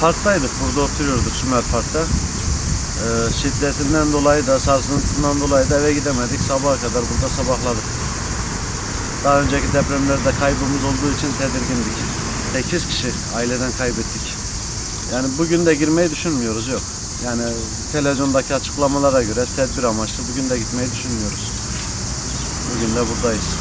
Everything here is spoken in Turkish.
parktaydık. Burada oturuyorduk Sümer Park'ta. Ee, şiddetinden dolayı da sarsıntısından dolayı da eve gidemedik. Sabaha kadar burada sabahladık. Daha önceki depremlerde kaybımız olduğu için tedirgindik. 8 kişi aileden kaybettik. Yani bugün de girmeyi düşünmüyoruz yok. Yani televizyondaki açıklamalara göre tedbir amaçlı bugün de gitmeyi düşünmüyoruz. Bugün de buradayız.